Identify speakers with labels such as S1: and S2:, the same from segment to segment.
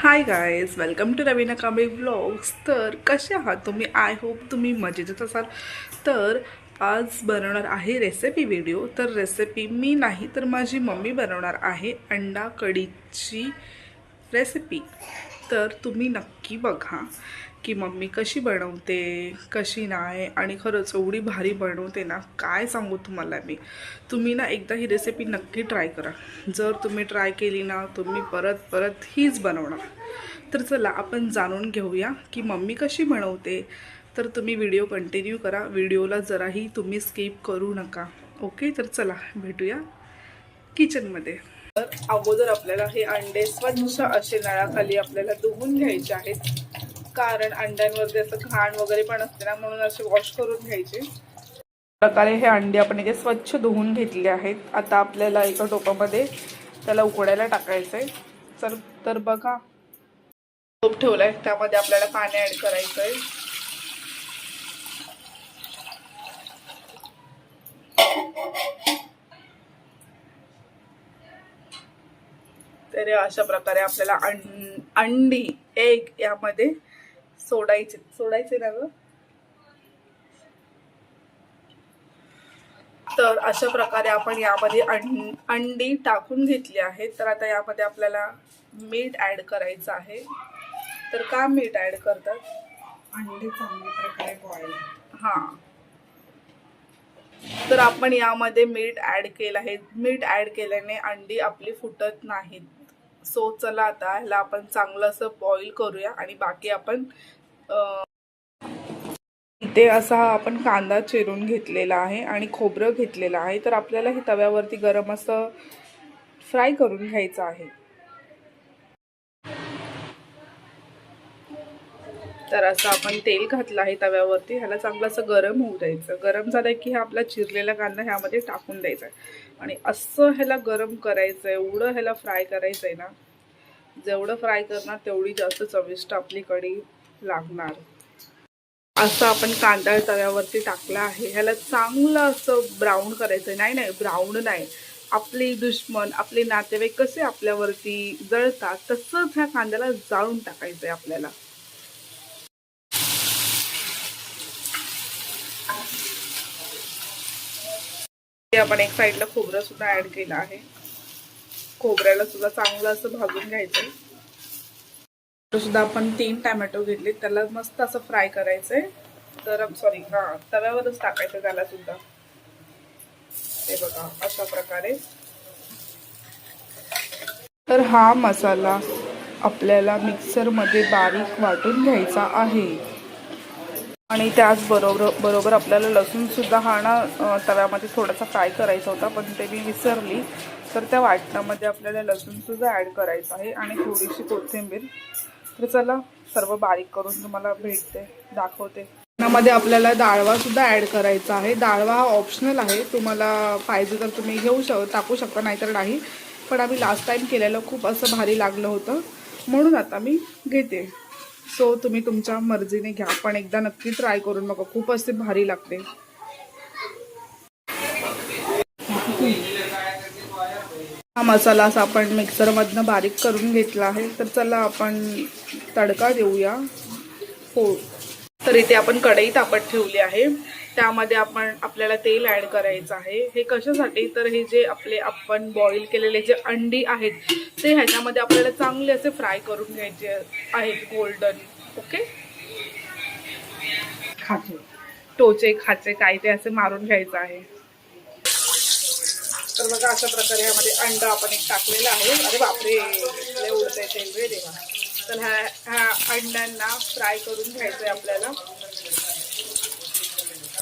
S1: Hi guys welcome to Raveena Kamble vlogs तर कसे आहात तुम्ही? आय होप तुम्ही मजेतच असाल. तर आज बनवणार आहे रेसिपी व्हिडिओ तर रेसिपी मी नाही तर माझी मम्मी बनवणार आहे अंडा कढीची रेसिपी तर तुम्ही नक्की बघा की मम्मी कशी बनवते कशी नाही आणि खरंच एवढी भारी बनवते ना काय सांगू तुम्हाला मी. तुम्ही ना एकदा ही रेसिपी नक्की ट्राय करा. जर तुम्ही ट्राय केली ना तुम्ही परत परत हीच बनवणार. तर चला आपण जाणून घेऊया की मम्मी कशी बनवते. तर तुम्ही व्हिडिओ कंटिन्यू करा. व्हिडिओला जराही तुम्ही स्किप करू नका. ओके तर चला भेटूया किचनमध्ये तर अगोदर आपल्याला हे अंडे स्वच्छ असे नळाखाली आपल्याला धुवून घ्यायचे आहेत. कारण अंड्यांवरती असं घाण वगैरे पण असते ना म्हणून असे वॉश करून घ्यायचे. प्रकारे हे अंडे आपण इथे स्वच्छ धुवून घेतले आहेत. आता आपल्याला एका टोपामध्ये त्याला उकडायला टाकायचं आहे. तर तर बघा. टोप ठेवलाय त्यामध्ये आपल्याला पाणी ऍड करायचं आहे हे अशा प्रकारे आपल्याला अंडी एग यामध्ये सोडायचे. सोडायचे ना ग? तर अशा प्रकारे आपण यामध्ये अंडी टाकून घेतली आहेत तर आता यामध्ये आपल्याला मीठ ऍड करायचं आहे. तर का मीठ ऍड करतात?
S2: अंडे चांगल्या प्रकारे बॉईल
S1: हा. तर आपण यामध्ये मीठ ऍड केलं आहे. मीठ ऍड केल्याने अंडी आपली फुटत नाहीत. सो चला आता ह्याला आपण चांगलं असं बॉईल करूया आणि बाकी आपण इथे असा आपण कांदा चिरून घेतलेला आहे आणि खोबरं घेतलेलं आहे. तर आपल्याला हे तव्यावरती गरम असं फ्राय करून घ्यायचं आहे. तर असं आपण तेल घातलं आहे तव्यावरती ह्याला चांगलं असं गरम होऊ द्यायचं. गरम झालं की हा आपला चिरलेला कांदा ह्यामध्ये टाकून द्यायचा. आहे आणि असं ह्याला गरम करायचं आहे एवढं ह्याला फ्राय करायचं आहे ना जेवढं फ्राय करणार तेवढी जास्त चविष्ट आपली कढी लागणार. असं आपण कांदा तव्यावरती टाकला आहे. ह्याला चांगलं असं ब्राऊन करायचं नाही नाही ब्राऊन नाही. आपले दुश्मन आपले नातेवाईक कसे आपल्यावरती जळतात तसंच ह्या कांद्याला जाळून टाकायचं आहे आपल्याला. आपण एक साईडला खोबरं सुद्धा ऍड केलं आहे. खोबऱ्याला सुद्धा चांगलं असं भाजून घ्यायचंय. सुद्धा आपण तीन टॅमॅटो घेतले त्याला मस्त असं फ्राय करायचंय. गरम सॉरी हा तव्यावरच टाकायचं त्याला सुद्धा. ते बघा अशा प्रकारे. तर हा मसाला आपल्याला मिक्सरमध्ये बारीक वाटून घ्यायचा आहे. आणि त्याचबरोबर बरोबर आपल्याला लसूणसुद्धा हा ना तव्यामध्ये थोडासा फ्राय करायचा होता पण ते मी विसरली. तर त्या वाटणामध्ये आपल्याला लसूणसुद्धा ॲड करायचं आहे आणि थोडीशी कोथिंबीर. तर चला सर्व बारीक करून तुम्हाला भेटते दाखवते. त्यामध्ये आपल्याला डाळवासुद्धा ॲड करायचा आहे. डाळवा हा ऑप्शनल आहे. तुम्हाला पाहिजे तर तुम्ही घेऊ शक टाकू शकता नाहीतर नाही. पण आम्ही लास्ट टाइम केलेलं खूप असं भारी लागलं होतं. म्हणून आता मी घेते. सो तुम्ही तुमच्या मर्जीने घ्या. पण एकदा नक्की ट्राय करून बघा. खूप असे भारी लागते. हा मसाला असा आपण मिक्सरमधनं बारीक करून घेतला आहे. तर चला आपण तडका देऊया. हो. तर इथे आपण कढई तापत ठेवली आहे. त्यामध्ये आपण आपल्याला तेल ॲड करायचं आहे. हे कशासाठी? तर हे जे आपले आपण बॉईल केलेले जे अंडी आहेत ते ह्याच्यामध्ये आपल्याला चांगले असे फ्राय करून घ्यायचे आहेत गोल्डन ओके
S2: खाते
S1: टोचे खाचे काय ते असे मारून घ्यायचं आहे. तर बघा अशा प्रकारे यामध्ये अंड आपण एक टाकलेलं आहे. अरे बापरे लय उडतंय तेल रे देवा. तर ह्या ह्या अंड्यांना फ्राय करून घ्यायचं आहे आपल्याला.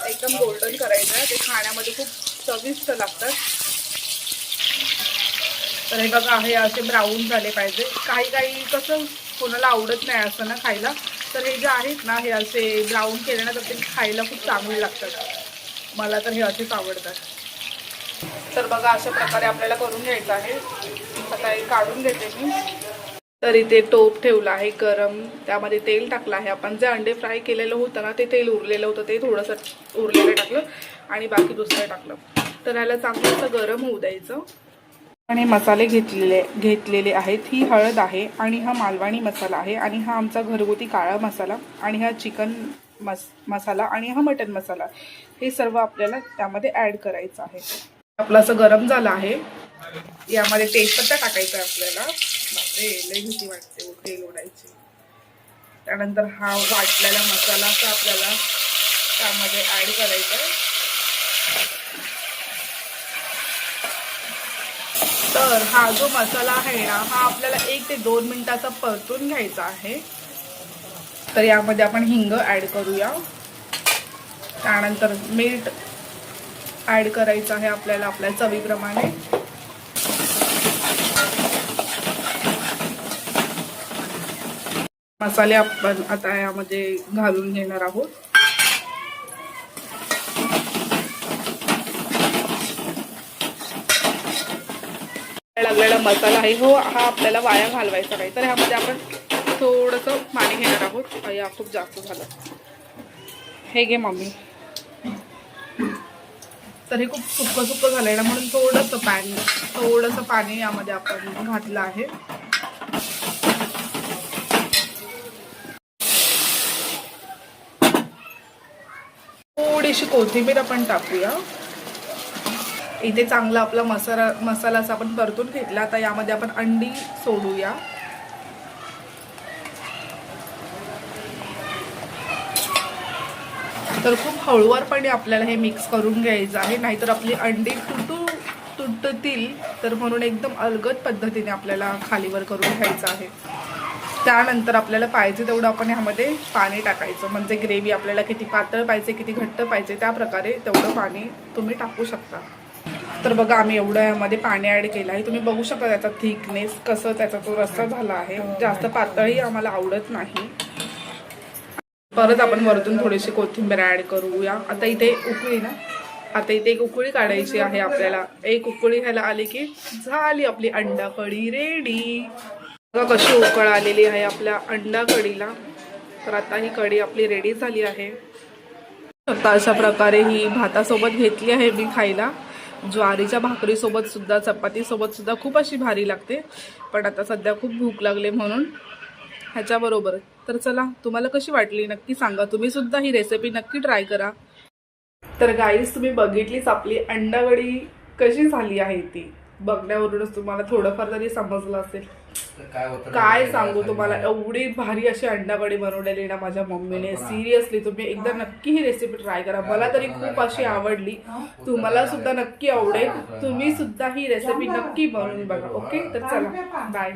S1: एकदम गोल्डन करायचं आहे. ते खाण्यामध्ये खूप चविष्ट लागतात. तर हे बघा हे असे ब्राऊन झाले पाहिजे. काही काही कसं कोणाला आवडत नाही असं ना खायला. तर हे जे आहेत ना हे असे ब्राऊन केले ना तर ते खायला खूप चांगले लागतात. मला तर हे असेच आवडतात. तर बघा अशा प्रकारे आपल्याला करून घ्यायचं आहे. आता हे काढून घेते मी. तर इथे टोप ठेवला आहे गरम. त्यामध्ये तेल टाकलं आहे आपण. जे अंडे फ्राय केलेलं होतं ना ते तेल उरलेलं होतं. ते थोडंसं उरलेलं टाकलं आणि बाकी दुसरं टाकलं. तर याला चांगलं असं गरम होऊ द्यायचं. आणि मसाले घेतलेले घेतलेले आहेत. ही हळद आहे आणि हा मालवणी मसाला आहे आणि हा आमचा घरगुती काळा मसाला आणि हा चिकन मस मसाला आणि हा मटन मसाला. हे सर्व आपल्याला त्यामध्ये ॲड करायचं आहे. आपलं असं गरम झालं आहे. यामध्ये तेजपत्ता टाकायचा आहे आपल्याला. बापरे लय भीती वाटते हो, तेल ओढायची. त्यानंतर हा वाटलेला मसाला असा आपल्याला त्यामध्ये ॲड करायचा आहे. तर हा जो मसाला आहे ना हा आपल्याला एक ते दोन मिनिटाचा परतून घ्यायचा आहे. तर यामध्ये आपण हिंग ॲड करूया. त्यानंतर मीठ ॲड करायचं आहे आपल्याला आपल्या चवीप्रमाणे. मसाले आपण आता यामध्ये घालून घेणार आहोत. लागलेला मसाला आहे. हो हा आपल्याला वाया घालवायचा नाही. तर ह्यामध्ये आपण थोडंसं पाणी घेणार आहोत. या खूप जास्त झालं. हे घे मम्मी. तर हे खूप सुक्क सुक्क झालंय ना म्हणून थोडंसं पाणी थोडंसं पाणी यामध्ये आपण घातलं आहे. थोडीशी कोथिंबीर आपण टाकूया. इथे चांगला आपला मसाला मसाला असा आपण परतून घेतला. आता यामध्ये आपण अंडी सोडूया. तर खूप हळूवारपणे आपल्याला हे मिक्स करून घ्यायचं आहे. नाहीतर आपली अंडी तुटू तुटतील. तर म्हणून एकदम अलगद पद्धतीने आपल्याला खालीवर करून घ्यायचं आहे. त्यानंतर आपल्याला पाहिजे तेवढं आपण ह्यामध्ये पाणी टाकायचं. म्हणजे ग्रेव्ही आपल्याला किती पातळ पाहिजे किती घट्ट पाहिजे त्या प्रकारे तेवढं पाणी तुम्ही टाकू शकता. तर बघा आम्ही एवढं यामध्ये पाणी ॲड केलं आहे. तुम्ही बघू शकता त्याचा थिकनेस कसं त्याचा तो रस्सा झाला आहे. जास्त पातळही आम्हाला आवडत नाही. परत आपण वरतून थोडीशी कोथिंबीर ॲड करूया. आता इथे उकळी ना आता इथे एक उकळी काढायची आहे आपल्याला. एक उकळी ह्याला आली की झाली आपली अंडा कढी रेडी बघा कशी उकळ आलेली आहे आपल्या अंडा कढीला. तर आता ही कढी आपली रेडी झाली आहे. आता अशा प्रकारे ही भातासोबत घेतली आहे मी खायला. ज्वारीच्या भाकरीसोबत सुद्धा चपातीसोबत सुद्धा खूप अशी भारी लागते. पण आता सध्या खूप भूक लागले म्हणून ह्याच्याबरोबर. तर चला तुम्हाला कशी वाटली नक्की सांगा. तुम्ही सुद्धा ही रेसिपी नक्की ट्राय करा. तर गाईस तुम्ही बघितलीच आपली अंडावडी कशी झाली आहे ती. बघण्यावरूनच तुम्हाला थोडंफार तरी समजलं असेल.
S3: काय होतं
S1: काय सांगू तुम्हाला? एवढी भारी अशी अंडाकडी बनवलेली ना माझ्या मम्मीने. सिरियसली तुम्ही एकदा नक्की ही रेसिपी ट्राय करा. मला तरी खूप अशी आवडली. तुम्हाला सुद्धा नक्की आवडेल. तुम्ही सुद्धा ही रेसिपी नक्की बनवून बघा. ओके तर चला. बाय